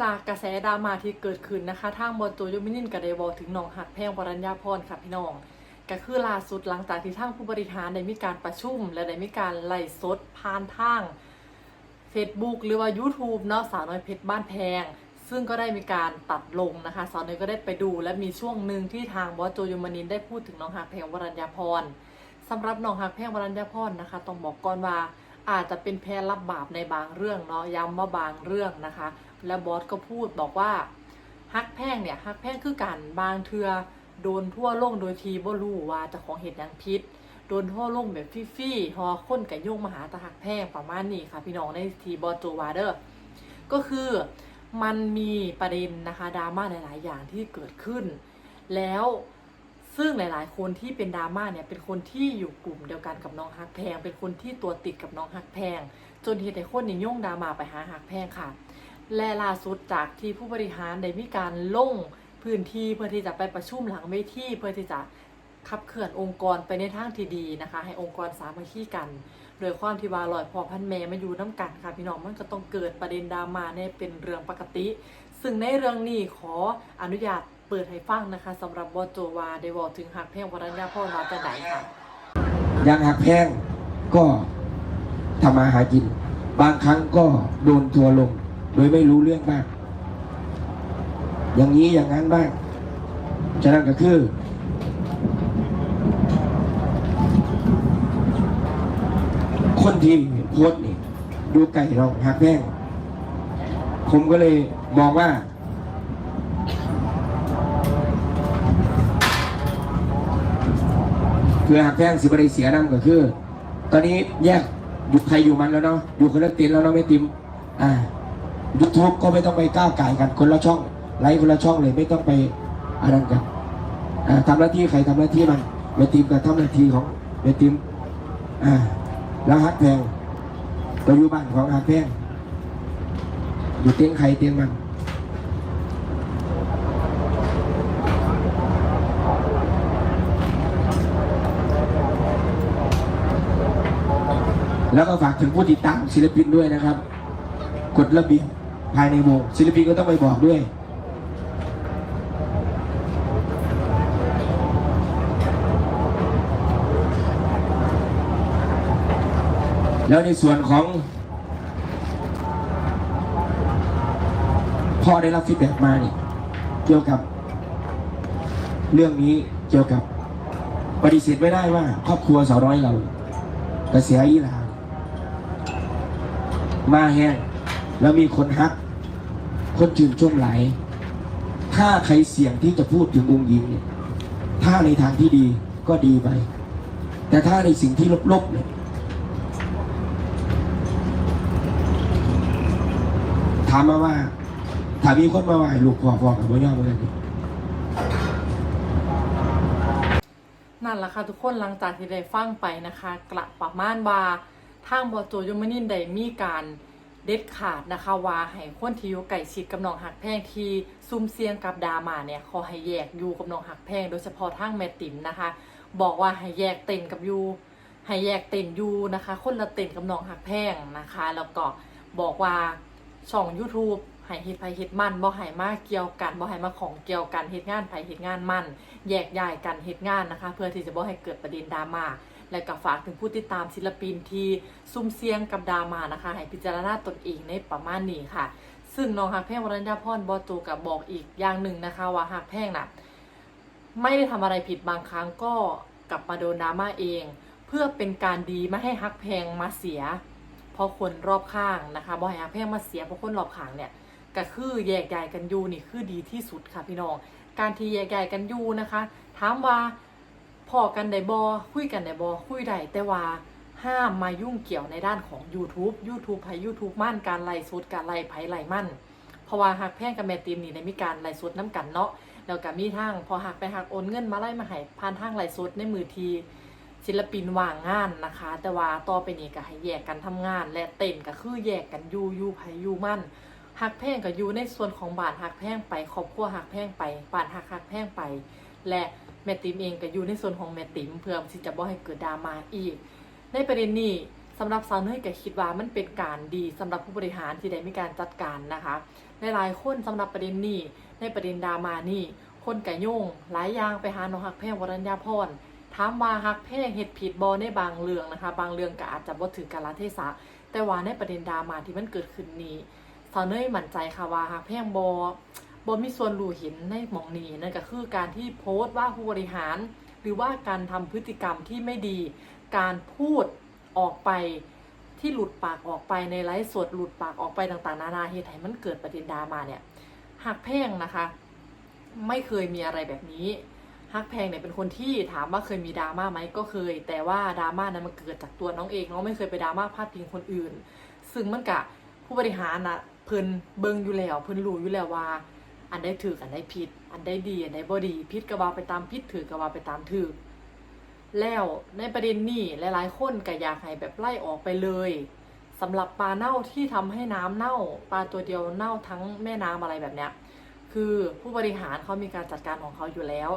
จากกระแสดราม่าที่เกิดขึ้นนะคะทางบอลโจยมินินกับเดวอถึงน้องหักแพงวรัญญาพรค่ะพี่น้องก็คือล่าสุดหลังจากที่ทางผู้บริหารได้มีการประชุม และได้มีการไล่สดผ่านทาง Facebook หรือว่า YouTube เนาะสาวน้อยเพชรบ้านแพง ซึ่งก็ได้มีการตัดลงนะคะ สาวน้อยก็ได้ไปดู และมีช่วงหนึ่งที่ทางบอสโจยมนินได้พูดถึงน้องหักแพงวรัญญาพรสำหรับน้องหักแพงวรัญญาพรนะคะต้องบอกก่อนว่าอาจจะเป็นแพ้รับบาปในบางเรื่องเนาะย้ำว่าบางเรื่องนะคะ และบอสก็พูดบอกว่าฮักแพงเนี่ยฮักแพงคือกันบางเทือโดนทั่วโลกโดยทีบ่รู้ว่าจะของเหตุย่างพิษโดนทั่วโลกแบบฟี่ๆฮอค้นกับโยงมาหาตะหักแพงประมาณนี้ค่ะ พี่น้องในทีบอสโจวาเดอร์ก็คือมันมีประเด็นนะคะดราม่าหลาย ๆ อย่างที่เกิดขึ้น แล้วซึ่งหลาย ๆ คนที่เป็นดราม่าเนี่ยเป็นคนที่อยู่กลุ่มเดียวกันกับน้องฮักแพง เป็นคนที่ตัวติดกับน้องฮักแพง จนเหตุให้คนนี่โยงดราม่าไปหาฮักแพงค่ะ และล่าสุดจากที่ผู้บริหารได้มีการลงพื้นที่เพื่อที่จะไปประชุมหลังเวทีเพื่อที่จะขับเคลื่อนองค์กรไปในทางที่ดีนะคะ ให้องค์กรสามัคคีกัน โดยความที่ว่าลอยพอพันแม่มาอยู่น้ำกันค่ะพี่น้องมันก็ต้องเกิดประเด็นดราม่าเนี่ยเป็นเรื่องปกติ ซึ่งในเรื่องนี้ขออนุญาตเปิดให้ฟังนะคะสำหรับบอโจวาได้บอกถึงหักแพงวรัญญาพ่อมาจากไหนค่ะยังหักแพงก็ทำมาหากิน บางครั้งก็โดนทัวร์ลง โดยไม่รู้เรื่องบ้าง อย่างนี้อย่างนั้นบ้างฉะนั้นก็คือ คนที่โพสต์นี่ดูไก่เราหักแพงผมก็เลยมองว่าเพื่อหักแพงสิบริเสียนำก็คือ ตอนนี้แยกอยู่ใครอยู่มันแล้วเนาะอยู่คนละตินแล้วเนาะไม่ติม อ่า ยูทูบก็ไม่ต้องไปก้าวไก่กันคนละช่องไลฟ์คนละช่องเลยไม่ต้องไปอะไรกันอ่าทำหน้าที่ใครทำหน้าที่มันเวทีมกับทำหน้าที่ของเวทีมอ่าแล้วฮักแพงก็อยู่บ้านของฮักแพงอยู่เตียงใครเตียงมันแล้วก็ฝากถึงผู้ติดตามศิลปินด้วยนะครับ กฎระเบียบ ภายในวงศิลปินก็ต้องไปบอกด้วย แล้วในส่วนของพ่อได้รับฟีดแบ็มาเนี่ยเกี่ยวกับ เรื่องนี้เกี่ยวกับปฏิเสธไม่ได้ว่า ครอบครัวสาวน้อยเรากระแสอีหลามาแห้งแล้วมีคนฮัก คนชื่นชมหล ถ้าใครเสี่ยงที่จะพูดถึงองค์หญิงเนี่ย ถ้าในทางที่ดีก็ดีไป แต่ถ้าในสิ่งที่ลบๆเนี่ยถามมาว่า ถามมีคนมาว่าลูกพ่อพ่อกับพ่อย่อมาเลยนั่นแหละค่ะทุกคนหลังจากที่ได้ฟังไปนะคะ กระประมาณว่าทางบอโจยมนินได้มีการ เด็ดขาดนะคะว่าให้คนที่อยู่ใกล้ชิดกับน้องหักแพงที่ซุ่มเสียงกับดรามาเนี่ยขอให้แยกอยู่กับน้องหักแพงโดยเฉพาะทางแม่ติ๋มนะคะ บอกว่าให้แยกเต็นกับยูให้แยกเต็นยูนะคะ คนละเต็นกับน้องหักแพงนะคะ แล้วก็บอกว่าช่อง YouTube ให้เฮ็ดไผเฮ็ดมันบ่ให้มาเกี่ยวกันบ่ให้มาของเกี่ยวกันเฮ็ดงานไผเฮ็ดงานมัน แยกย้ายกันเฮ็ดงานนะคะ เพื่อที่จะบ่ให้เกิดประเด็นดราม่า และก็ฝากถึงผู้ติดตามศิลปินที่ซุ่มเสียงกับดามานะคะ ให้พิจารณาตนเองในประมาณนี้ค่ะ ซึ่งน้องฮักแพงวรัญญาพรบอโจกับบอกอีกอย่างหนึ่งนะคะว่าฮักแพงน่ะไม่ได้ทำอะไรผิดบางครั้งก็กลับมาโดนดราม่าเอง เพื่อเป็นการดีไม่ให้ฮักแพงมาเสีย เพราะคนรอบข้างนะคะบ่ให้ฮักแพงมาเสียเพราะคนรอบข้างเนี่ยก็คือแยกย้ายกันอยู่นี่คือดีที่สุดค่ะพี่น้อง การที่แยกย้ายกันอยู่นะคะ ถามว่า พอกันได้บอคุยกันได้บอคุยได้แต่ว่าห้ามมายุ่งเกี่ยวในด้านของ YouTube YouTube ไผ YouTube มั่นการไล่สดการไล่ไผไล่มั่น เพราะว่าหักแพงกับแม่ตีมนี่ได้มีการไล่สดน้กันเนาะแล้วก็มีทางพอหักไปหักโอนเงินมาไล่มาให้ผ่านทางไล่สดในมือทีศิลปินว่างงานนะคะ แต่ว่าต่อไปนี้ก็ให้แยกกันทำงาน และเต้นก็คือแยกกันอยู่อยู่ไผอยู่มั่นหักแพงก็อยู่ในส่วนของบาทหักแพงไปครอบครัวหักแพงไปบาทหักหักแพงไป และ แม่ติ๋มเองก็อยู่ในส่วนของแม่ติ๋มเพื่อที่จะบ่ให้เกิดดราม่าอีก ในประเด็นนี้สำหรับสาวเนยก็คิดว่ามันเป็นการดีสำหรับผู้บริหารที่ได้มีการจัดการนะคะในหลายคนสำหรับประเด็นนี้ในประเด็นดราม่านี่คนกะโยงหลายอย่างไปหาน้องฮักแพงวรัญญาพรถามว่าฮักแพงเฮ็ดผิดบ่ในบางเรื่องนะคะ บางเรื่องก็อาจจะบ่ถึงกาลเทศะ แต่ว่าในประเด็นดราม่าที่มันเกิดขึ้นนี้สาวเนยมั่นใจค่ะว่าหากแพงบอ บอมีส่วนรู้เห็นในหมองนี้นั่นก็คือการที่โพสต์ว่าผู้บริหาร หรือว่าการทำพฤติกรรมที่ไม่ดี การพูดออกไปที่หลุดปากออกไปในไลฟ์สดหลุดปากออกไปต่างๆ นานาเหตุให้มันเกิดประเด็นดราม่าเนี่ยหากแพงนะคะ ไม่เคยมีอะไรแบบนี้ฮักแพงเนี่ยเป็นคนที่ถามว่าเคยมีดราม่าไหมก็เคย แต่ว่าดราม่านั้นมันเกิดจากตัวน้องเองน้องไม่เคยไปดราม่าพาดพิงคนอื่น ซึ่งมันกะผู้บริหารนะเพิ่นเบิงอยู่แล้วเพิ่นรู้อยู่แล้วว่า อันได้ถืออันได้ผิด อันได้ดี อันได้บ่ดีผิดก็ว่าไปตามผิดถือก็ว่าไปตามถือแล้วในประเด็นนี้หลายๆ คนก็อยากให้แบบไล่ออกไปเลยสำหรับปลาเน่าที่ทำให้น้ำเน่าปลาตัวเดียวเน่าทั้งแม่น้ำอะไรแบบเนี้ยคือผู้บริหารเขามีการจัดการของเขาอยู่แล้ว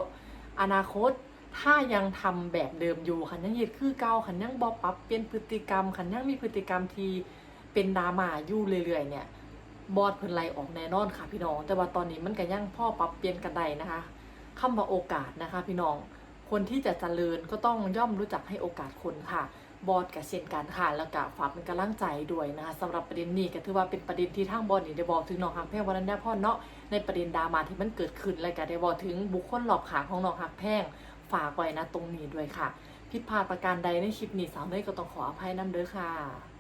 อนาคตถ้ายังทำแบบเดิมอยู่ขันยังยึดคือเก่าขันยังบอปรับเปลี่ยนพฤติกรรมขันยังมีพฤติกรรมที่เป็นดรามาอยู่เรื่อยๆเนี่ย บอดเพิ่นไล่ออกแน่นอนค่ะพี่น้อง แต่ว่าตอนนี้มันก็ยังพ่อปรับเปลี่ยนกันได้นะคะคำว่าโอกาสนะคะ พี่น้องคนที่จะเจริญก็ต้องย่อมรู้จักให้โอกาสคนค่ะ บอดกับเช่นกันค่ะแล้วก็ฝากเป็นกำลังใจด้วยนะคะสำหรับประเด็นนี้ก็ถือว่าเป็นประเด็นที่ทางบอดนี่ได้บอกถึงน้องฮักแพงวรัญญาพรเนาะในประเด็นดราม่าที่มันเกิดขึ้นและก็ได้บอกถึงบุคคลรอบขางของน้องฮักแพงฝากไว้นะตรงนี้ด้วยค่ะผิดพลาดประการใดในคลิปนี้สาวเนยก็ต้องขออภัยนํเด้อค่ะ